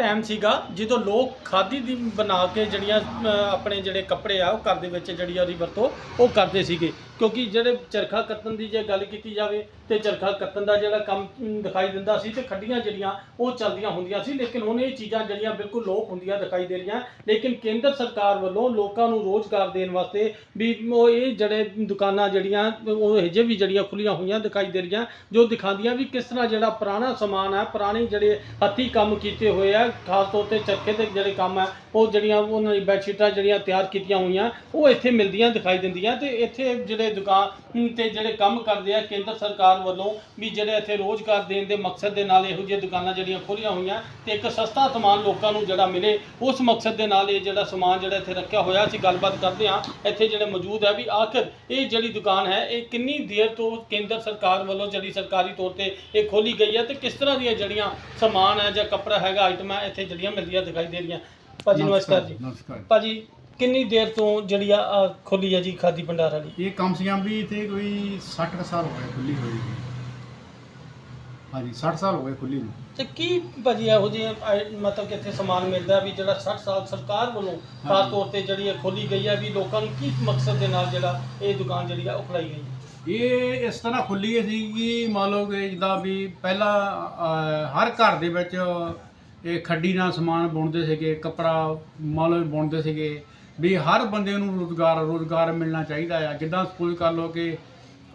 Time ਸੀਗਾ ਜਦੋਂ ਲੋਕ ਖਾਦੀ ਦੀ ਬਣਾ ਕੇ ਜਿਹੜੀਆਂ ਅ, ਆਪਣੇ ਜਿਹੜੇ ਕੱਪੜੇ ਆ ਉਹ ਘਰ ਦੇ ਵਿੱਚ ਜਿਹੜੀ ਆ ਉਹਦੀ ਵਰਤੋਂ ਉਹ ਕਰਦੇ ਸੀਗੇ। ਕਿਉਂਕਿ ਜਿਹੜੇ ਚਰਖਾ ਕੱਤਣ ਦੀ ਜੇ ਗੱਲ ਕੀਤੀ ਜਾਵੇ ਤੇ ਚਰਖਾ ਕੱਤਣ ਦਾ ਜਿਹੜਾ ਕੰਮ ਦਿਖਾਈ ਦਿੰਦਾ ਸੀ ਤੇ ਖੱਡੀਆਂ ਜਿਹੜੀਆਂ ਉਹ ਚੱਲਦੀਆਂ ਹੁੰਦੀਆਂ ਸੀ, ਲੇਕਿਨ ਹੁਣ ਇਹ ਚੀਜ਼ਾਂ ਜਿਹੜੀਆਂ ਬਿਲਕੁਲ ਲੋਪ ਹੁੰਦੀਆਂ ਦਿਖਾਈ ਦੇ ਰਹੀਆਂ। ਲੇਕਿਨ ਕੇਂਦਰ ਸਰਕਾਰ ਵੱਲੋਂ ਲੋਕਾਂ ਨੂੰ ਰੋਜ਼ਗਾਰ ਦੇਣ ਵਾਸਤੇ ਵੀ ਉਹ ਇਹ ਜਿਹੜੇ ਦੁਕਾਨਾਂ ਜਿਹੜੀਆਂ, ਉਹ ਹਜੇ ਵੀ ਜਿਹੜੀਆਂ ਖੁੱਲੀਆਂ ਹੋਈਆਂ ਦਿਖਾਈ ਦੇ ਰਹੀਆਂ, ਜੋ ਦਿਖਾਉਂਦੀਆਂ ਵੀ ਕਿਸ ਤਰ੍ਹਾਂ ਜਿਹੜਾ ਪੁਰਾਣਾ ਸਮਾਨ ਹੈ, ਪੁਰਾਣੇ ਜਿਹੜੇ ਹੱਥੀਂ ਕੰਮ ਕੀਤੇ ਹੋਏ ਆ, ਖਾਸ ਤੌਰ ਤੇ ਚਰਖੇ ਤੇ ਜਿਹੜੇ ਕੰਮ ਹੈ ਉਹ ਜਿਹੜੀਆਂ ਉਹਨਾਂ ਦੀ ਬੈਡਸ਼ੀਟਾਂ ਜਿਹੜੀਆਂ ਤਿਆਰ ਕੀਤੀਆਂ ਹੋਈਆਂ, ਉਹ ਇੱਥੇ ਮਿਲਦੀਆਂ ਦਿਖਾਈ ਦਿੰਦੀਆਂ ਤੇ ਇੱਥੇ ਜਿਹੜੇ ਦੁਕਾਨ ਤੇ ਜਿਹੜੇ ਕੰਮ ਕਰਦੇ ਆ, ਕੇਂਦਰ ਸਰਕਾਰ ਵੱਲੋਂ ਵੀ ਜਿਹੜੇ ਇੱਥੇ ਰੋਜ਼ਗਾਰ ਦੇਣ ਦੇ ਮਕਸਦ ਦੇ ਨਾਲ ਇਹੋ ਜਿਹੀਆਂ ਦੁਕਾਨਾਂ ਜਿਹੜੀਆਂ ਖੋਲੀਆਂ ਹੋਈਆਂ ਤੇ ਇੱਕ ਸਸਤਾ ਸਮਾਨ ਲੋਕਾਂ ਨੂੰ ਜਿਹੜਾ ਮਿਲੇ ਉਸ ਮਕਸਦ ਦੇ ਨਾਲ ਇਹ ਜਿਹੜਾ ਸਮਾਨ ਜਿਹੜਾ ਇੱਥੇ ਰੱਖਿਆ ਹੋਇਆ ਅਸੀਂ ਗੱਲਬਾਤ ਕਰਦੇ ਹਾਂ। ਇੱਥੇ ਜਿਹੜੇ ਮੌਜੂਦ ਹੈ ਵੀ ਆਖਰ ਇਹ ਜਿਹੜੀ ਦੁਕਾਨ ਹੈ ਇਹ ਕਿੰਨੀ ਦੇਰ ਤੋਂ ਕੇਂਦਰ ਸਰਕਾਰ ਵੱਲੋਂ ਜਿਹੜੀ ਸਰਕਾਰੀ ਤੌਰ ਤੇ ਇਹ ਖੋਲੀ ਗਈ ਹੈ ਤੇ ਕਿਸ ਤਰ੍ਹਾਂ ਦੀਆਂ ਜਿਹੜੀਆਂ ਸਮਾਨ ਹੈ ਜਾਂ ਕੱਪੜਾ ਹੈਗਾ ਆਈਟਮਾਂ ਇੱਥੇ ਜਿਹੜੀਆਂ ਮਿਲਦੀਆਂ ਦਿਖਾਈ ਦੇ ਰਹੀਆਂ। ਭਾਜੀ ਨਮਸਕਾਰ ਜੀ। ਨਮਸਕਾਰ। ਭਾਜੀ ਕਿੰਨੀ ਦੇਰ ਤੋਂ ਜਿਹੜੀ ਆ ਖੋਲੀ ਹੈ ਜੀ ਖਾਦੀ ਭੰਡਾਰ ਵਾਲੀ? ਇਹ ਕਮ ਸੇ ਕਮ ਵੀ ਇੱਥੇ ਕੋਈ 60 ਕੁ ਸਾਲ ਹੋ ਗਏ ਖੁੱਲੀ ਹੋਈ ਜੀ। ਹਾਂਜੀ 60 ਸਾਲ ਹੋ ਗਏ ਖੁੱਲੀ ਨੂੰ। ਤੇ ਕੀ ਭਾਜੀ ਇਹੋ ਆਈ- ਮਤਲਬ ਕਿ ਇੱਥੇ ਸਮਾਨ ਮਿਲਦਾ ਵੀ ਜਿਹੜਾ 60 ਸਾਲ ਸਰਕਾਰ ਵੱਲੋਂ ਖਾਸ। ਤੌਰ ਤੇ ਜਿਹੜੀ ਇਹ ਖੋਲੀ ਗਈ ਹੈ ਵੀ ਲੋਕਾਂ ਨੂੰ ਕੀ ਮਕਸਦ ਦੇ ਨਾਲ ਜਿਹੜਾ ਇਹ ਦੁਕਾਨ ਜਿਹੜੀ ਆ ਉਹ ਖੁਲਾਈ ਗਈ? ਇਹ ਇਸ ਤਰ੍ਹਾਂ ਖੁੱਲੀ ਸੀ ਕਿ ਮੰਨ ਲਓ ਕਿ ਜਿੱਦਾਂ ਵੀ ਪਹਿਲਾਂ ਅਹ, ਹਰ ਘਰ ਦੇ ਵਿੱਚ ਇਹ ਖੱਡੀ ਨਾਲ ਸਮਾਨ ਬੁਣਦੇ ਸੀਗੇ ਕੱਪੜਾ ਮੰਨ ਲਓ ਬੁਣਦੇ ਸੀਗੇ। ਵੀ ਹਰ ਬੰਦੇ ਨੂੰ ਰੋਜ਼ਗਾਰ ਰੋਜ਼ਗਾਰ ਮਿਲਣਾ ਚਾਹੀਦਾ ਆ। ਜਿੱਦਾਂ ਸਪੋਜ਼ ਕਰ ਲਓ ਕਿ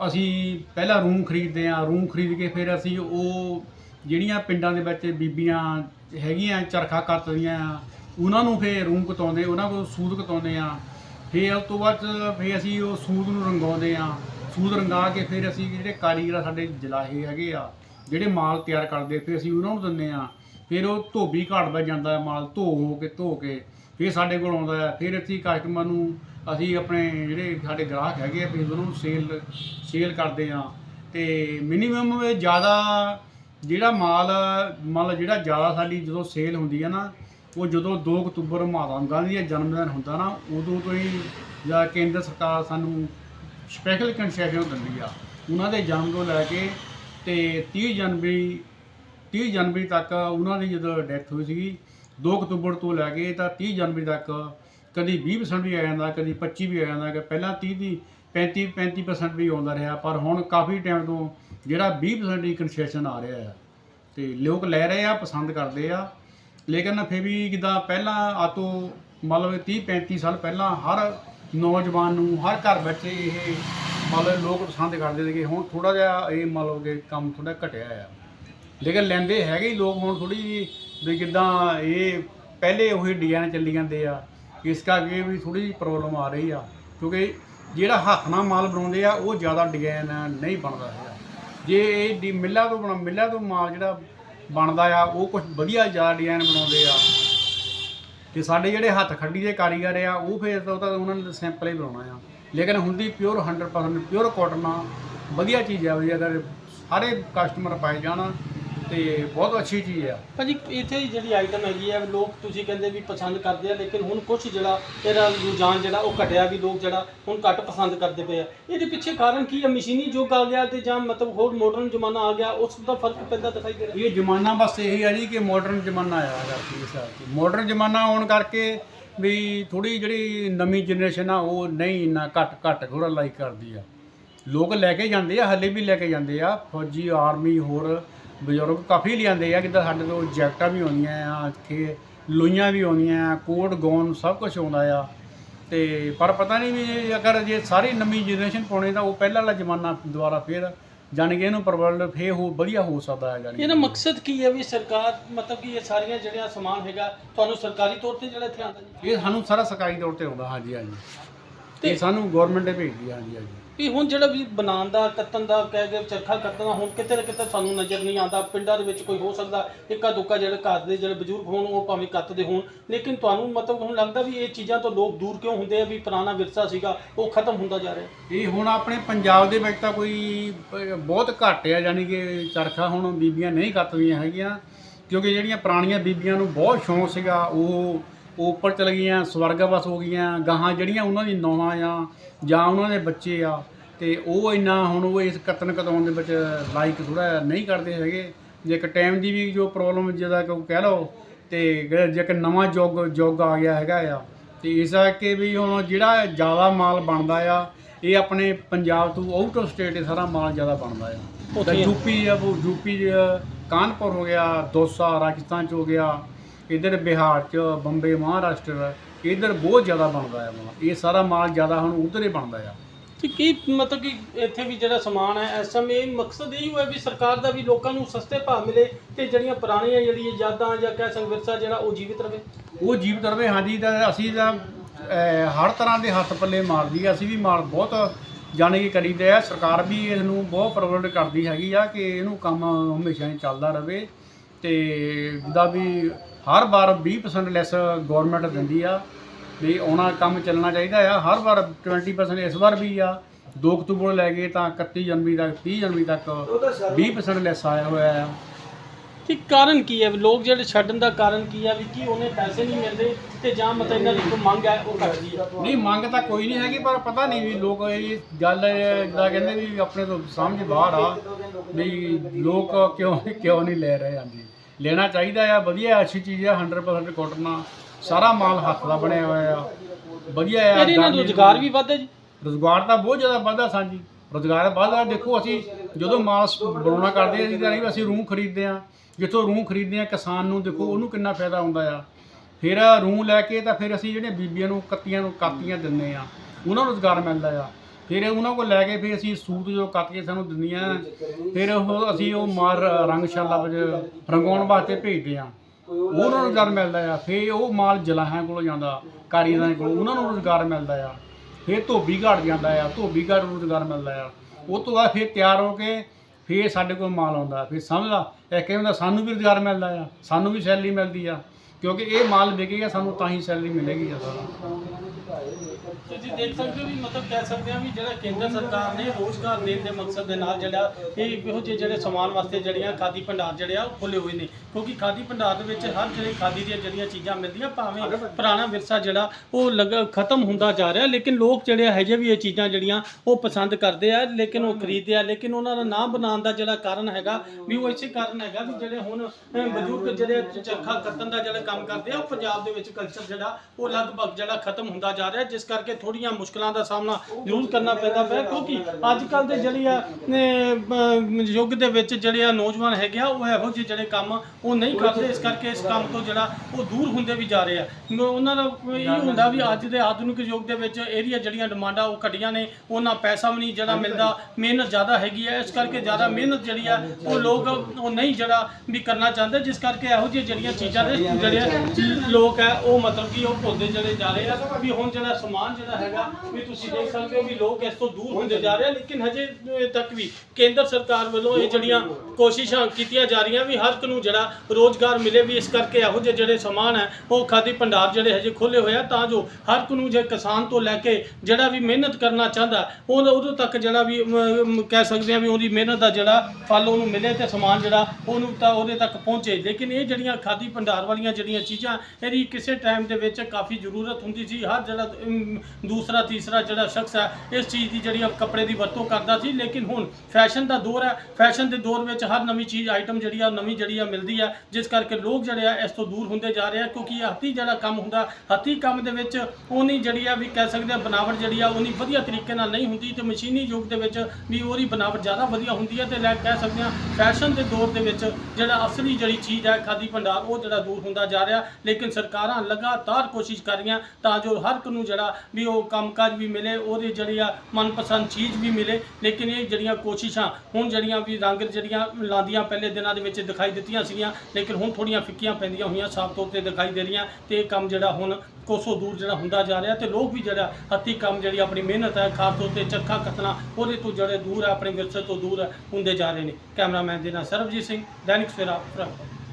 ਅਸੀਂ ਪਹਿਲਾਂ ਰੂਮ ਖਰੀਦਦੇ ਆ ਰੂਮ ਖਰੀਦ ਕੇ ਫਿਰ ਅਸੀਂ ਉਹ ਜਿਹੜੀਆਂ ਪਿੰਡਾਂ ਦੇ ਵਿੱਚ ਬੀਬੀਆਂ ਹੈਗੀਆਂ, ਚਰਖਾ ਕੱਤਦੀਆਂ, ਉਹਨਾਂ ਨੂੰ ਫਿਰ ਰੂਮ ਕਤਾਉਂਦੇ ਉਹਨਾਂ ਕੋਲ ਸੂਦ ਕਤਾਉਂਦੇ ਆ ਫਿਰ ਉਸ ਤੋਂ ਬਾਅਦ ਫਿਰ ਅਸੀਂ ਉਹ ਸੂਦ ਨੂੰ ਰੰਗਾਉਂਦੇ ਆ ਸੂਦ ਰੰਗਾ ਕੇ ਫਿਰ ਅਸੀਂ ਜਿਹੜੇ ਕਾਰੀਗਰ ਸਾਡੇ ਜਲਾਹੇ ਹੈਗੇ ਆ, ਜਿਹੜੇ ਮਾਲ ਤਿਆਰ ਕਰਦੇ, ਫਿਰ ਅਸੀਂ ਉਹਨਾਂ ਨੂੰ ਦਿੰਦੇ ਆ ਫਿਰ ਉਹ ਧੋਬੀ ਘਾਟਦਾ ਜਾਂਦਾ ਹੈ, ਮਾਲ ਧੋ ਹੋ ਕੇ, ਧੋ ਕੇ, ਫਿਰ ਸਾਡੇ ਕੋਲ ਆਉਂਦਾ ਹੈ, ਫਿਰ ਅਸੀਂ ਕਸਟਮਰ ਨੂੰ, ਅਸੀਂ ਆਪਣੇ ਜਿਹੜੇ ਸਾਡੇ ਗ੍ਰਾਹਕ ਹੈਗੇ ਆ, ਫਿਰ ਉਹਨੂੰ ਸੇਲ ਸੇਲ ਕਰਦੇ ਆ ਤੇ ਮਿਨੀਮਮ ਜ਼ਿਆਦਾ ਜਿਹੜਾ ਮਾਲ ਮੰਨ ਜਿਹੜਾ ਜ਼ਿਆਦਾ ਸਾਡੀ ਜਦੋਂ ਸੇਲ ਹੁੰਦੀ ਹੈ ਨਾ, ਉਹ ਜਦੋਂ 2 ਅਕਤੂਬਰ ਮਹਾਤਮਾ ਗਾਂਧੀ ਦਾ ਜਨਮ ਦਿਨ ਹੁੰਦਾ ਨਾ, ਉਦੋਂ ਤੋਂ ਹੀ ਜਾਂ ਕੇਂਦਰ ਸਰਕਾਰ ਸਾਨੂੰ ਸਪੈਸ਼ਲ ਕੰਸੈਸ਼ਨ ਦਿੰਦੀ ਆ। ਉਹਨਾਂ ਦੇ ਜਨਮ ਤੋਂ ਲੈ ਕੇ ਤੇ 30 ਜਨਵਰੀ 30 ਜਨਵਰੀ ਤੱਕ ਉਹਨਾਂ ਦੀ ਜਦੋਂ ਡੈਥ ਹੋਈ ਸੀਗੀ 2 ਅਕਤੂਬਰ ਤੋਂ ਲੈ ਕੇ ਤਾਂ 30 ਜਨਵਰੀ ਤੱਕ ਕਦੀ 20% ਵੀ ਆ ਜਾਂਦਾ, ਕਦੀ 25 ਵੀ ਆ ਜਾਂਦਾ, ਕਿ ਪਹਿਲਾਂ 30 ਦੀ 35 35% ਵੀ ਆਉਂਦਾ ਰਿਹਾ, ਪਰ ਹੁਣ ਕਾਫੀ ਟਾਈਮ ਤੋਂ ਜਿਹੜਾ 20% ਦੀ ਕਨਸੈਸ਼ਨ ਆ ਰਿਹਾ ਹੈ। ਤੇ ਲੋਕ ਲੈ ਰਹੇ ਆ, ਪਸੰਦ ਕਰਦੇ ਆ, ਲੇਕਿਨ ਫਿਰ ਵੀ ਜਿੱਦਾਂ ਪਹਿਲਾਂ ਆ ਤੋਂ ਮਤਲਬ 30 35 ਸਾਲ ਪਹਿਲਾਂ ਹਰ ਨੌਜਵਾਨ ਨੂੰ, ਹਰ ਘਰ ਬੈਠੇ ਇਹ ਮਤਲਬ ਲੋਕ ਪਸੰਦ ਕਰਦੇ ਸੀਗੇ, ਹੁਣ ਥੋੜਾ ਜਿਹਾ ਇਹ ਮਤਲਬ ਕਿ ਕੰਮ ਥੋੜਾ ਘਟਿਆ ਆ। ਲੇਕਿਨ ਲੈਂਦੇ ਹੈਗੇ ਹੀ ਲੋਕ ਹੁਣ ਥੋੜੀ ਜਿਹੀ ਵੀ ਜਿੱਦਾਂ ਇਹ ਪਹਿਲੇ ਉਹੀ ਡਿਜ਼ਾਈਨ ਚੱਲੀ ਜਾਂਦੇ ਆ, ਇਸ ਕਰਕੇ ਵੀ ਥੋੜੀ ਜਿਹੀ ਪ੍ਰੋਬਲਮ ਆ ਰਹੀ ਆ। ਕਿਉਂਕਿ ਜਿਹੜਾ ਹੱਥ ਨਾਲ ਮਾਲ ਬਣਾਉਂਦੇ ਆ, ਉਹ ਜ਼ਿਆਦਾ ਡਿਜ਼ਾਈਨ ਨਹੀਂ ਬਣਦਾ ਹੈਗਾ। ਜੇ ਇਹ ਡੀ ਮਿੱਲਾਂ ਤੋਂ ਬਣਾ, ਮਿੱਲਾਂ ਤੋਂ ਮਾਲ ਜਿਹੜਾ ਬਣਦਾ ਆ, ਉਹ ਕੁਝ ਵਧੀਆ ਜ਼ਿਆਦਾ ਡਿਜ਼ਾਈਨ ਬਣਾਉਂਦੇ ਆ। ਤੇ ਸਾਡੇ ਜਿਹੜੇ ਹੱਥ ਖੱਡੀ ਦੇ ਕਾਰੀਗਰ ਆ, ਉਹ ਫਿਰ ਤਾਂ ਤਾਂ ਉਹਨਾਂ ਨੇ ਸਿੰਪਲ ਹੀ ਬਣਾਉਣਾ ਆ। ਲੇਕਿਨ ਹੁੰਦੀ ਪਿਓਰ 100% ਪਿਓਰ ਕਾਟਨ ਆ, ਵਧੀਆ ਚੀਜ਼ ਆ ਵੀ ਅਗਰ ਸਾਰੇ ਕਸਟਮਰ ਪਾਏ ਜਾਣ ਤੇ ਬਹੁਤ ਅੱਛੀ ਚੀਜ਼ ਆ। ਭਾਜੀ ਇੱਥੇ ਦੀ ਜਿਹੜੀ ਆਈਟਮ ਹੈਗੀ ਆ ਲੋਕ ਤੁਸੀਂ ਕਹਿੰਦੇ ਵੀ ਪਸੰਦ ਕਰਦੇ ਆ ਲੇਕਿਨ ਹੁਣ ਕੁਝ ਜਿਹੜਾ ਇਹਦਾ ਰੁਝਾਨ ਜਿਹੜਾ ਉਹ ਘਟਿਆ ਵੀ ਲੋਕ ਜਿਹੜਾ ਹੁਣ ਘੱਟ ਪਸੰਦ ਕਰਦੇ ਪਏ ਆ। ਇਹਦੇ ਪਿੱਛੇ ਕਾਰਨ ਕੀ ਹੈ ਮਸ਼ੀਨੀ ਯੁੱਗ ਆ ਗਿਆ ਤੇ ਜਾਂ ਮਤਲਬ ਹੋਰ ਮਾਡਰਨ ਜ਼ਮਾਨਾ ਆ ਗਿਆ ਉਸ ਦਾ ਫ਼ਰਕ ਪੈਂਦਾ ਦਿਖਾਈ ਦੇ ਰਿਹਾ। ਇਹ ਜ਼ਮਾਨਾ ਬਸ ਇਹੀ ਆ ਜੀ ਕਿ ਮਾਡਰਨ ਜ਼ਮਾਨਾ ਆਇਆ ਹੈਗਾ ਇਸ ਹਿਸਾਬ ਤੇ ਮਾਡਰਨ ਜ਼ਮਾਨਾ ਆਉਣ ਕਰਕੇ ਵੀ ਥੋੜੀ ਜਿਹੜੀ ਨਵੀਂ ਜਨਰੇਸ਼ਨ ਆ ਉਹ ਨਹੀਂ ਇੰਨਾ ਘੱਟ ਘੱਟ ਥੋੜਾ ਲਾਈਕ ਕਰਦੀ ਆ। ਲੋਕ ਲੈ ਕੇ ਜਾਂਦੇ ਆ ਹੱਲੇ ਵੀ ਲੈ ਕੇ ਜਾਂਦੇ ਆ ਫੌਜੀ ਆਰਮੀ ਹੋਰ ਬਜ਼ੁਰਗ ਕਾਫੀ ਲਿਆਂਦੇ ਆ ਜਿੱਦਾਂ ਸਾਡੇ ਕੋਲ ਜੈਕਟਾਂ ਵੀ ਆਉਂਦੀਆਂ ਆ ਇੱਥੇ ਲੋਈਆਂ ਵੀ ਆਉਂਦੀਆਂ ਆ ਕੋਟ ਗੌਨ ਸਭ ਕੁਝ ਆਉਂਦਾ ਆ। ਤੇ ਪਰ ਪਤਾ ਨਹੀਂ ਵੀ ਅਗਰ ਜੇ ਸਾਰੀ ਨਵੀਂ ਜਨਰੇਸ਼ਨ ਪਾਉਣੇ ਤਾਂ ਉਹ ਪਹਿਲਾਂ ਵਾਲਾ ਜ਼ਮਾਨਾ ਦੁਬਾਰਾ ਫੇਰ ਜਾਣੀ ਕਿ ਇਹਨੂੰ ਪ੍ਰਵਰਲ ਫੇਰ ਹੋ ਵਧੀਆ ਹੋ ਸਕਦਾ ਹੈ ਜਾਣੀ ਇਹਦਾ ਮਕਸਦ ਕੀ ਹੈ ਵੀ ਸਰਕਾਰ ਮਤਲਬ ਕਿ ਇਹ ਸਾਰੀਆਂ ਜਿਹੜੀਆਂ ਸਮਾਨ ਹੈਗਾ ਤੁਹਾਨੂੰ ਸਰਕਾਰੀ ਤੌਰ ਤੇ ਜਿਹੜਾ ਇੱਥੇ ਆਉਂਦਾ ਜੀ? ਇਹ ਸਾਨੂੰ ਸਾਰਾ ਸਰਕਾਰੀ ਤੌਰ ਤੇ ਆਉਂਦਾ ਹਾਂਜੀ ਹਾਂਜੀ। ਤੇ- ਸਾਨੂੰ ਗਵਰਨਮੈਂਟ ਨੇ ਭੇਜਦੀ ਹਾਂਜੀ ਹਾਂਜੀ। ਵੀ ਹੁਣ ਜਿਹੜਾ ਵੀ ਬਣਾਉਣ ਦਾ, ਕੱਤਣ ਦਾ, ਕਹਿ ਕੇ ਚਰਖਾ ਕੱਤਣ ਦਾ ਹੁਣ ਕਿਤੇ ਨਾ ਕਿਤੇ ਸਾਨੂੰ ਨਜ਼ਰ ਨਹੀਂ ਆਉਂਦਾ। ਪਿੰਡਾਂ ਦੇ ਵਿੱਚ ਕੋਈ ਹੋ ਸਕਦਾ, ਇੱਕਾ ਦੁੱਕਾ ਜਿਹੜੇ ਘਰ ਦੇ ਜਿਹੜੇ ਬਜ਼ੁਰਗ ਹੋਣ, ਉਹ ਭਾਵੇਂ ਕੱਤਦੇ ਹੋਣ। ਲੇਕਿਨ ਤੁਹਾਨੂੰ ਮਤਲਬ ਹੁਣ ਲੱਗਦਾ ਵੀ ਇਹ ਚੀਜ਼ਾਂ ਤੋਂ ਲੋਕ ਦੂਰ ਕਿਉਂ ਹੁੰਦੇ ਆ, ਵੀ ਪੁਰਾਣਾ ਵਿਰਸਾ ਸੀਗਾ, ਉਹ ਖਤਮ ਹੁੰਦਾ ਜਾ ਰਿਹਾ? ਇਹ ਹੁਣ ਆਪਣੇ ਪੰਜਾਬ ਦੇ ਵਿੱਚ ਤਾਂ ਕੋਈ ਬਹੁਤ ਘੱਟ ਆ ਯਾਨੀ ਕਿ ਚਰਖਾ ਹੁਣ ਬੀਬੀਆਂ ਨਹੀਂ ਕੱਤਦੀਆਂ ਹੈਗੀਆਂ। ਕਿਉਂਕਿ ਜਿਹੜੀਆਂ ਪੁਰਾਣੀਆਂ ਬੀਬੀਆਂ ਨੂੰ ਬਹੁਤ ਸ਼ੌਂਕ ਸੀਗਾ, ਉਹ ਉਹ ਉੱਪਰ ਚਲ ਗਈਆਂ ਸਵਰਗਵਾਸ ਹੋ ਗਈਆਂ ਗਾਹਾਂ ਜਿਹੜੀਆਂ ਉਹਨਾਂ ਦੀ ਨੌਵਾਂ ਆ ਜਾਂ ਉਹਨਾਂ ਦੇ ਬੱਚੇ ਆ ਤੇ ਉਹ ਇੰਨਾ ਹੁਣ ਉਹ ਇਸ ਕਤਨ ਕਤਾਉਣ ਦੇ ਵਿੱਚ ਲਾਈਕ ਥੋੜਾ ਨਹੀਂ ਕਰਦੇ ਹੈਗੇ। ਜੇ ਇੱਕ ਟਾਈਮ ਦੀ ਵੀ ਜੋ ਪ੍ਰੋਬਲਮ ਜਿਹਦਾ ਕਿ ਕਹਿ ਲਓ ਤੇ ਜੇ ਕਿ ਨਵਾਂ ਯੁੱਗ ਯੁੱਗ ਆ ਗਿਆ ਹੈਗਾ ਆ ਤੇ ਇਸ ਕਰਕੇ ਵੀ ਹੁਣ ਜਿਹੜਾ ਜ਼ਿਆਦਾ ਮਾਲ ਬਣਦਾ ਆ ਇਹ ਆਪਣੇ ਪੰਜਾਬ ਤੋਂ ਆਊਟ ਆਫ ਸਟੇਟ ਇਹ ਸਾਰਾ ਮਾਲ ਜ਼ਿਆਦਾ ਬਣਦਾ ਆ। ਯੂਪੀ ਆ ਉਹ ਯੂਪੀ ਕਾਨਪੁਰ ਹੋ ਗਿਆ ਦੋਸਾ ਰਾਜਸਥਾਨ ਚ ਹੋ ਗਿਆ ਇਧਰ ਬਿਹਾਰ ਚ ਬੰਬੇ ਮਹਾਰਾਸ਼ਟਰ ਇਧਰ ਬਹੁਤ ਜ਼ਿਆਦਾ ਬਣਦਾ ਆ ਮਾਲ। ਇਹ ਸਾਰਾ ਮਾਲ ਜ਼ਿਆਦਾ ਹੁਣ ਉਧਰ ਹੀ ਬਣਦਾ ਆ। ਤੇ ਕੀ ਮਤਲਬ ਕਿ ਇੱਥੇ ਵੀ ਜਿਹੜਾ ਸਮਾਨ ਹੈ ਇਸ ਸਮੇਂ ਮਕਸਦ ਇਹ ਹੋਇਆ ਵੀ ਸਰਕਾਰ ਦਾ ਵੀ ਲੋਕਾਂ ਨੂੰ ਸਸਤੇ ਭਾਅ ਮਿਲੇ ਤੇ ਜਿਹੜੀਆਂ ਪੁਰਾਣੀਆਂ ਜਿਹੜੀਆਂ ਯਾਦਾਂ ਜਾਂ ਕਹਿ ਸਕਦੇ ਵਿਰਸਾ ਜਿਹੜਾ ਉਹ ਜੀਵਿਤ ਰਵੇ ਉਹ ਜੀਵਤ ਰਵੇ ਹਾਂਜੀ ਤਾਂ ਅਸੀਂ ਤਾਂ ਅਹ, ਹਰ ਤਰ੍ਹਾਂ ਦੇ ਹੱਥ ਪੱਲੇ ਮਾਰਦੀ ਆ। ਅਸੀਂ ਵੀ ਮਾਲ ਬਹੁਤ ਜਾਣੇ ਕੀ ਕਰੀਦੇ ਆ। ਸਰਕਾਰ ਵੀ ਇਸ ਨੂੰ ਬਹੁਤ ਪ੍ਰਵਰਟ ਕਰਦੀ ਹੈਗੀ ਆ ਕਿ ਇਹਨੂੰ ਕੰਮ ਹਮੇਸ਼ਾ ਹੀ ਚੱਲਦਾ ਰਵੇ ਤੇ ਜਿੱਦਾਂ ਵੀ ਹਰ ਵਾਰ 20% ਲੈਸ ਗਵਰਨਮੈਂਟ ਦਿੰਦੀ ਆ ਵੀ ਆਉਣਾ ਕੰਮ ਚੱਲਣਾ ਚਾਹੀਦਾ ਆ। ਹਰ ਵਾਰ 20% ਇਸ ਵਾਰ ਵੀ ਆ। 2 ਅਕਤੂਬਰ ਲੈ ਗਏ ਤਾਂ 31 ਜਨਵਰੀ ਤੱਕ 30 ਜਨਵਰੀ ਤੱਕ 20% ਲੈਸ ਆਇਆ ਹੋਇਆ ਆ। ਕਿ ਕਾਰਨ ਕੀ ਹੈ? ਵੀ ਲੋਕ ਜਿਹੜੇ ਛੱਡਣ ਦਾ ਕਾਰਨ ਕੀ ਹੈ ਵੀ ਕੀ ਉਹਨੇ ਪੈਸੇ ਨਹੀਂ ਮਿਲਦੇ ਤੇ ਜਾਂ ਮਤਲਬ ਇਹਨਾਂ ਦੀ ਕੋਈ ਮੰਗ ਹੈ ਉਹ ਘਟਦੀ ਹੈ ਨਹੀਂ ਮੰਗ ਤਾਂ ਕੋਈ ਨਹੀਂ ਹੈਗੀ ਪਰ ਪਤਾ ਨਹੀਂ ਵੀ ਲੋਕ ਇਹ ਗੱਲ ਜਿੱਦਾਂ ਕਹਿੰਦੇ ਵੀ ਆਪਣੇ ਤੋਂ ਸਮਝ ਬਾਹਰ ਆ ਵੀ ਲੋਕ ਕਿਉਂ ਕਿਉਂ ਨਹੀਂ ਲੈ ਰਹੇ ਹਾਂਜੀ। ਲੈਣਾ ਚਾਹੀਦਾ ਆ ਵਧੀਆ ਅੱਛੀ ਚੀਜ਼ ਆ 100% ਕਾਟਨ ਆ। ਸਾਰਾ ਮਾਲ ਹੱਥ ਦਾ ਬਣਿਆ ਹੋਇਆ ਆ। ਵਧੀਆ ਆ ਇਹਦੇ ਨਾਲ ਰੋਜ਼ਗਾਰ ਵੀ ਵਧਦਾ ਜੀ। ਰੁਜ਼ਗਾਰ ਤਾਂ ਬਹੁਤ ਜ਼ਿਆਦਾ ਵੱਧਦਾ ਸਾਂਜੀ ਰੁਜ਼ਗਾਰ ਵੱਧਦਾ ਦੇਖੋ ਅਸੀਂ ਜਦੋਂ ਮਾਲ ਬਣਾਉਣਾ ਕਰਦੇ ਹਾਂ ਅਸੀਂ ਤਾਂ ਨਹੀਂ ਅਸੀਂ ਰੂਹ ਖਰੀਦਦੇ ਆ ਜਿੱਥੋਂ ਰੂਹ ਖਰੀਦਦੇ ਆ ਕਿਸਾਨ ਨੂੰ ਦੇਖੋ ਉਹਨੂੰ ਕਿੰਨਾ ਫਾਇਦਾ ਹੁੰਦਾ ਆ। ਫਿਰ ਰੂਹ ਲੈ ਕੇ ਤਾਂ ਫਿਰ ਅਸੀਂ ਜਿਹੜੇ ਬੀਬੀਆਂ ਨੂੰ ਕੱਤੀਆਂ ਨੂੰ ਕਾਤੀਆਂ ਦਿੰਨੇ ਆ ਉਹਨਾਂ ਨੂੰ ਰੁਜ਼ਗਾਰ ਮਿਲਦਾ ਆ। ਫਿਰ ਉਹਨਾਂ ਕੋਲ ਲੈ ਕੇ ਫਿਰ ਅਸੀਂ ਸੂਤ ਜੋ ਕਾਤੀਆਂ ਸਾਨੂੰ ਦਿੰਦੀਆਂ। ਫਿਰ ਉਹ ਅਸੀਂ ਉਹ ਮਾਰ ਰੰਗਸ਼ਾਲਾ ਵਿੱਚ ਰੰਗਾਉਣ ਵਾਸਤੇ ਭੇਜਦੇ ਆ ਉਹਨਾਂ ਨੂੰ ਰੁਜ਼ਗਾਰ ਮਿਲਦਾ ਆ। ਫਿਰ ਉਹ ਮਾਲ ਜਲਾਹਾਂ ਕੋਲ ਜਾਂਦਾ, ਕਾਰੀਗਰਾਂ ਕੋਲ, ਉਹਨਾਂ ਨੂੰ ਰੁਜ਼ਗਾਰ ਮਿਲਦਾ ਆ। ਫਿਰ ਧੋਬੀ ਘਾਟ ਜਾਂਦਾ ਆ। ਧੋਬੀ ਘਾਟ ਨੂੰ ਰੁਜ਼ਗਾਰ ਮਿਲਦਾ ਆ। ਉਹ ਤੋਂ ਬਾਅਦ ਫਿਰ ਤਿਆਰ ਹੋ ਕੇ ਫਿਰ ਸਾਡੇ ਕੋਲ ਮਾਲ ਆਉਂਦਾ। ਫਿਰ ਸਮਝ ਲਾ, ਇਹ ਕਹਿੰਦਾ ਸਾਨੂੰ ਵੀ ਰੁਜ਼ਗਾਰ ਮਿਲਦਾ ਆ। ਸਾਨੂੰ ਵੀ ਸੈਲਰੀ ਮਿਲਦੀ ਆ। ਕਿਉਂਕਿ ਇਹ ਮਾਲ ਵਿਕੇਗਾ, ਸਾਨੂੰ ਤਾਂ ਹੀ ਸੈਲਰੀ ਮਿਲੇਗੀ ਆ ਸਾਰਾ। ਤੁਸੀਂ ਦੇਖ ਸਕਦੇ ਹੋ ਵੀ ਮਤਲਬ ਕਹਿ ਸਕਦੇ ਆ ਵੀ ਜਿਹੜਾ ਕੇਂਦਰ ਸਰਕਾਰ ਨੇ ਰੋਜ਼ਗਾਰ ਦੇਣ ਦੇ ਮਕਸਦ ਦੇ ਨਾਲ ਜਿਹੜਾ ਇਹ ਇਹੋ ਜਿਹੇ ਜਿਹੜੇ ਸਮਾਨ ਵਾਸਤੇ ਜਿਹੜੀਆਂ ਖਾਦੀ ਭੰਡਾਰ ਜਿਹੜੇ ਆ ਉਹ ਖੁੱਲੇ ਹੋਏ ਨੇ। ਕਿਉਂਕਿ ਖਾਦੀ ਭੰਡਾਰ ਦੇ ਵਿੱਚ ਹਰ ਜਿਹੜੇ ਖਾਦੀ ਦੀਆਂ ਜਿਹੜੀਆਂ ਚੀਜ਼ਾਂ ਮਿਲਦੀਆਂ, ਭਾਵੇਂ ਪੁਰਾਣਾ ਵਿਰਸਾ ਜਿਹੜਾ ਉਹ ਲਗ ਖਤਮ ਹੁੰਦਾ ਜਾ ਰਿਹਾ, ਲੇਕਿਨ ਲੋਕ ਜਿਹੜੇ ਹਜੇ ਵੀ ਇਹ ਚੀਜ਼ਾਂ ਜਿਹੜੀਆਂ ਉਹ ਪਸੰਦ ਕਰਦੇ ਆ, ਲੇਕਿਨ ਉਹ ਖਰੀਦਦੇ ਆ, ਲੇਕਿਨ ਉਹਨਾਂ ਦਾ ਨਾਮ ਬਣਾਉਣ ਦਾ ਜਿਹੜਾ ਕਾਰਨ ਹੈਗਾ, ਵੀ ਉਹ ਇਸੇ ਕਾਰਨ ਹੈਗਾ ਵੀ ਜਿਹੜੇ ਹੁਣ ਬਜ਼ੁਰਗ ਜਿਹੜੇ ਚਰਖਾ ਕੱਤਣ ਦਾ ਜਿਹੜਾ ਕੰਮ ਕਰਦੇ ਆ, ਉਹ ਪੰਜਾਬ ਦੇ ਵਿੱਚ ਕਲਚਰ ਜਿਹੜਾ ਉਹ ਲਗਭਗ ਜਿਹੜਾ ਖਤਮ ਹੁੰਦਾ ਜਾ ਰਿਹਾ ਜਿਸ ਕਰਕੇ ਥੋੜੀਆਂ ਮੁਸ਼ਕਲਾਂ ਦਾ ਸਾਹਮਣਾ ਜ਼ਰੂਰ ਕਰਨਾ ਪੈਂਦਾ ਪਿਆ ਕਿਉਂਕਿ ਅੱਜ ਕੱਲ ਦੇ ਜਿਹੜੀ ਆ ਅਹ, ਯੁੱਗ ਦੇ ਵਿੱਚ ਜਿਹੜੇ ਆ ਨੌਜਵਾਨ ਹੈਗੇ ਆ ਉਹ ਇਹੋ ਜਿਹੇ ਜਿਹੜੇ ਕੰਮ ਉਹ ਨਹੀਂ ਕਰਦੇ ਇਸ ਕਰਕੇ ਇਸ ਕੰਮ ਤੋਂ ਜਿਹੜਾ ਉਹ ਦੂਰ ਹੁੰਦੇ ਵੀ ਜਾ ਰਹੇ ਆ। ਮ- ਉਹਨਾਂ ਦਾ ਇਹ ਹੁੰਦਾ ਵੀ ਅੱਜ ਦੇ ਆਧੁਨਿਕ ਯੁੱਗ ਦੇ ਵਿੱਚ ਇਹਦੀਆਂ ਜਿਹੜੀਆਂ ਡਿਮਾਂਡਾਂ ਉਹ ਘਟੀਆਂ ਨੇ ਉਹਨਾਂ ਪੈਸਾ ਵੀ ਨਹੀਂ ਜਿਹੜਾ ਮਿਲਦਾ ਮਿਹਨਤ ਜ਼ਿਆਦਾ ਹੈਗੀ ਹੈ ਇਸ ਕਰਕੇ ਜ਼ਿਆਦਾ ਮਿਹਨਤ ਜਿਹੜੀ ਆ ਉਹ ਲੋਕ ਉਹ ਨਹੀਂ ਜਿਹੜਾ ਵੀ ਕਰਨਾ ਚਾਹੁੰਦੇ ਜਿਸ ਕਰਕੇ ਇਹੋ ਜਿਹੀਆਂ ਜਿਹੜੀਆਂ ਚੀਜ਼ਾਂ ਦੇ ਜਿਹੜੇ ਲੋਕ ਹੈ ਉਹ ਮਤਲਬ ਕਿ ਉਹ ਭੁੱਲਦੇ ਜਿਹੜੇ ਜਾ ਰਹੇ ਆ ਵੀ ਹੁਣ ਜਿਹੜਾ ਸਮਾਨ ਜਿਹੜਾ ਹੈਗਾ ਵੀ ਤੁਸੀਂ ਦੇਖ ਸਕਦੇ ਹੋ ਵੀ ਲੋਕ ਇਸ ਤੋਂ ਦੂਰ ਹੁੰਦੇ ਜਾ ਰਹੇ ਆ ਲੇਕਿਨ ਹਜੇ ਤੱਕ ਵੀ ਕੇਂਦਰ ਸਰਕਾਰ ਵੱਲੋਂ ਇਹ ਜਿਹੜੀਆਂ ਕੋਸ਼ਿਸ਼ਾਂ ਕੀਤੀਆਂ ਜਾ ਰਹੀਆਂ ਵੀ ਹਰ ਇੱਕ ਨੂੰ ਜਿਹੜਾ ਰੋਜ਼ਗਾਰ ਮਿਲੇ ਵੀ ਇਸ ਕਰਕੇ ਇਹੋ ਜਿਹੇ ਜਿਹੜੇ ਸਮਾਨ ਹੈ ਉਹ ਖਾਦੀ ਭੰਡਾਰ ਜਿਹੜੇ ਹਜੇ ਖੋਲੇ ਹੋਏ ਆ ਤਾਂ ਜੋ ਹਰ ਇੱਕ ਨੂੰ ਜੇ ਕਿਸਾਨ ਤੋਂ ਲੈ ਕੇ ਜਿਹੜਾ ਵੀ ਮਿਹਨਤ ਕਰਨਾ ਚਾਹੁੰਦਾ ਉਹ ਉਦੋਂ ਤੱਕ ਜਿਹੜਾ ਵੀ ਅਮ, ਅਮ, ਕਹਿ ਸਕਦੇ ਆ ਵੀ ਉਹਦੀ ਮਿਹਨਤ ਦਾ ਜਿਹੜਾ ਫਲ ਉਹਨੂੰ ਮਿਲੇ ਤੇ ਸਮਾਨ ਜਿਹੜਾ ਉਹਨੂੰ ਤਾਂ ਉਹਦੇ ਤੱਕ ਪਹੁੰਚੇ। ਲੇਕਿਨ ਇਹ ਜਿਹੜੀਆਂ ਖਾਦੀ ਭੰਡਾਰ ਵਾਲੀਆਂ ਜਿਹੜੀਆਂ ਚੀਜ਼ਾਂ ਇਹਦੀ ਕਿਸੇ ਟਾਈਮ ਦੇ ਵਿੱਚ ਕਾਫੀ ਜ਼ਰੂਰਤ ਹੁੰਦੀ ਸੀ ਹਰ ਜਿਹੜਾ ਅਮ, ਦੂਸਰਾ ਤੀਸਰਾ ਜਿਹੜਾ ਸ਼ਖਸ ਹੈ ਇਸ ਚੀਜ਼ ਦੀ ਜਿਹੜੀ ਆ ਕੱਪੜੇ ਦੀ ਵਰਤੋਂ ਕਰਦਾ ਸੀ ਲੇਕਿਨ ਹੁਣ ਫੈਸ਼ਨ ਦਾ ਦੌਰ ਹੈ। ਫੈਸ਼ਨ ਦੇ ਦੌਰ ਵਿੱਚ ਹਰ ਨਵੀਂ ਚੀਜ਼ ਆਈਟਮ ਜਿਹੜੀ ਆ ਨਵੀਂ ਜਿਹੜੀ ਆ ਮਿਲਦੀ ਆ ਜਿਸ ਕਰਕੇ ਲੋਕ ਜਿਹੜੇ ਆ ਇਸ ਤੋਂ ਦੂਰ ਹੁੰਦੇ ਜਾ ਰਹੇ ਆ ਕਿਉਂਕਿ ਇਹ ਹੱਥੀ ਜਿਹੜਾ ਕੰਮ ਹੁੰਦਾ ਹੱਥੀਂ ਕੰਮ ਦੇ ਵਿੱਚ ਉਹਨੀ ਜਿਹੜੀ ਆ ਵੀ ਕਹਿ ਸਕਦੇ ਆ ਬਣਾਵਟ ਜਿਹੜੀ ਆ ਉਹਨੀ ਵਧੀਆ ਤਰੀਕੇ ਨਾਲ ਨਹੀਂ ਹੁੰਦੀ ਤੇ ਮਸ਼ੀਨੀ ਯੁੱਗ ਦੇ ਵਿੱਚ ਵੀ ਉਹਦੀ ਬਣਾਵਟ ਜ਼ਿਆਦਾ ਵਧੀਆ ਹੁੰਦੀ ਹੈ ਤੇ ਲੈ ਕਹਿ ਸਕਦੇ ਆ ਫੈਸ਼ਨ ਦੇ ਦੌਰ ਦੇ ਵਿੱਚ ਜਿਹੜਾ ਅਸਲੀ ਜਿਹੜੀ ਚੀਜ਼ ਹੈ ਖਾਦੀ ਭੰਡਾਰ ਉਹ ਜਿਹੜਾ ਦੂਰ ਹੁੰਦਾ ਜਾ ਰਿਹਾ। ਲੇਕਿਨ ਸਰਕਾਰਾਂ ਲਗਾਤਾਰ ਕੋਸ਼ਿਸ਼ ਕਰ ਰਹੀਆਂ ਤਾਂ ਜੋ ਹਰ ਇੱਕ ਨੂੰ ਜਿਹੜਾ ਵੀ ਉਹ ਕੰਮਕਾਜ ਵੀ ਮਿਲੇ, ਉਹਦੀ ਜਿਹੜੀ ਆ ਮਨਪਸੰਦ ਚੀਜ਼ ਵੀ ਮਿਲੇ, ਲੇਕਿਨ ਇਹ ਜਿਹੜੀਆਂ ਕੋਸ਼ਿਸ਼ਾਂ, ਹੁਣ ਜਿਹੜੀਆਂ ਵੀ ਰੰਗ ਜਿਹੜੀਆਂ ਲਾਉਂਦੀਆਂ ਪਹਿਲੇ ਦਿਨਾਂ ਦੇ ਵਿੱਚ ਦਿਖਾਈ ਦਿੱਤੀਆਂ ਸੀਗੀਆਂ, ਲੇਕਿਨ ਹੁਣ ਥੋੜੀਆਂ ਫਿੱਕੀਆਂ ਪੈਂਦੀਆਂ ਹੋਈਆਂ ਸਾਫ਼ ਤੌਰ ਤੇ ਦਿਖਾਈ ਦੇ ਰਹੀਆਂ ਤੇ ਇਹ ਕੰਮ ਜਿਹੜਾ ਹੁਣ ਕੋਸੋਂ ਦੂਰ ਜਿਹੜਾ ਹੁੰਦਾ ਜਾ ਰਿਹਾ ਤੇ ਲੋਕ ਵੀ ਜਿਹੜਾ ਹੱਥੀ ਕੰਮ ਜਿਹੜੀ ਆਪਣੀ ਮਿਹਨਤ ਹੈ, ਖਾਸ ਤੌਰ ਤੇ ਚਰਖਾ ਕੱਤਣਾ ਉਹਦੇ ਤੋਂ ਜਿਹੜੇ ਦੂਰ ਹੈ ਆਪਣੇ ਵਿਰਸੇ ਤੋਂ ਦੂਰ ਹੈ ਹੁੰਦੇ ਜਾ ਰਹੇ ਨੇ। ਕੈਮਰਾਮੈਨ ਦੇ ਨਾਲ ਸਰਬਜੀਤ ਸਿੰਘ, ਦੈਨਿਕ ਸਵੇਰਾ ਫਿਰੋਜ਼ਪੁਰ